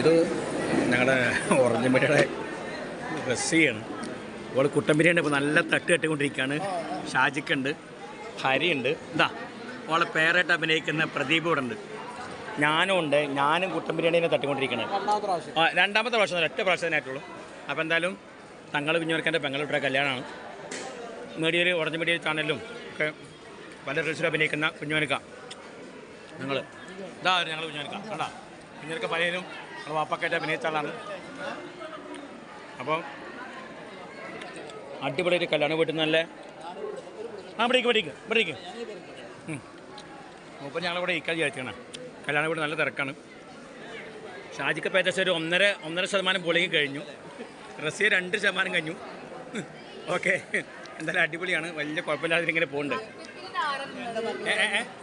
ഇത് ഞങ്ങളുടെ ഓറഞ്ചമ്പടിയുടെ റസ്സിയാണ് ഇവിടെ കുട്ടൻ ബിരിയാണി ഇപ്പോൾ നല്ല തട്ട് കെട്ടിക്കൊണ്ടിരിക്കുകയാണ് ഷാജിക്കുണ്ട് ഹരിയുണ്ട്. ഇതാ ഓളെ പേരായിട്ട് അഭിനയിക്കുന്ന പ്രദീപ് ഇവിടെ ഉണ്ട് ഞാനും ഉണ്ട് ഞാനും കുട്ടൻ ബിരിയാണിനെ തട്ടിക്കൊണ്ടിരിക്കുകയാണ് രണ്ടാമത്തെ പ്രാവശ്യം. ആ രണ്ടാമത്തെ പ്രാവശ്യം ഒറ്റ പ്രാവശ്യം തന്നെ ആയിട്ടുള്ളൂ. അപ്പോൾ എന്തായാലും തങ്ങൾ കുഞ്ഞുവർക്കന്റെ പെങ്ങളുടെ കല്യാണമാണ്. മീഡിയയിൽ ഓറഞ്ച് മീഡിയ ചാനലിലും ഒക്കെ പല റീൽസിലും അഭിനയിക്കുന്ന കുഞ്ഞുവനക്ക ഞങ്ങൾ ഇതാ ഞങ്ങൾ കുഞ്ഞുവനക്ക കണ്ടാ? കുഞ്ഞുവനക്ക പലരും നമ്മുടെ വാപ്പക്കായിട്ട് അഭിനയിച്ച ആളാണ് അപ്പോൾ ഒരു കല്യാണം വീട്ടിൽ നല്ല ആ ഇവിടേക്ക് ഇവിടേക്ക് ഇവിടേക്ക് മൂപ്പം ഞങ്ങളിവിടെ ഇരിക്കാൻ വിചാരിച്ചാണ് കല്യാണം വീട് നല്ല തിരക്കാണ്. ഷാജിക്ക് ഇപ്പോൾ ഒരു ഒന്നര ഒന്നര ശതമാനം പൊളിയും കഴിഞ്ഞു. റസിയ രണ്ട് ശതമാനം കഴിഞ്ഞു. ഓക്കെ. എന്തായാലും അടിപൊളിയാണ്. വലിയ കുഴപ്പമില്ലാതെ ഇങ്ങനെ പോകുന്നുണ്ട്.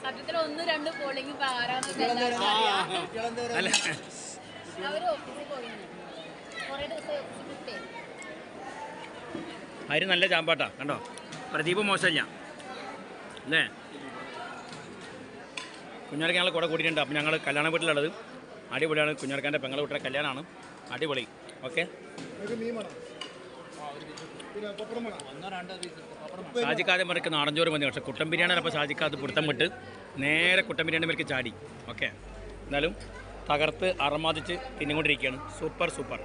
സത്യത്തിൽ ഒന്ന് രണ്ട് പോളിംഗ് ഇപ്പൊ അവർ ഓഫീസിൽ പോയിരുന്നു കുറെ ദിവസം ഓഫീസിൽ കിട്ടേ അതിന് നല്ല ചാമ്പാട്ടാ കണ്ടോ? പ്രദീപ് മോശമില്ല. അല്ലേ? കുഞ്ഞാർക്ക് ഞങ്ങൾ കൂടെ കൂട്ടിയിട്ടുണ്ട്. അപ്പം ഞങ്ങൾ കല്യാണ വീട്ടിലുള്ളത്. അടിപൊളിയാണ്. കുഞ്ഞാർക്കാന്റെ പെങ്ങളെ വീട്ടിലെ കല്യാണമാണ്. അടിപൊളി. ഓക്കെ ഒന്നോ രണ്ടോ പീസ് പപ്പടം ഷാജിക്കാതെ മറിക്ക് നാടഞ്ചോറ് മതി പക്ഷേ കുട്ടൻ ബിരിയാണി അപ്പോൾ ഷാജിക്കാത് പിടുത്തം വിട്ട് നേരെ കുട്ടൻ ബിരിയാണി മറിക്ക് ചാടി. ഓക്കെ. എന്നാലും തകർത്ത് അറമാതിച്ച് തിന്നുകൊണ്ടിരിക്കുകയാണ്. Super super.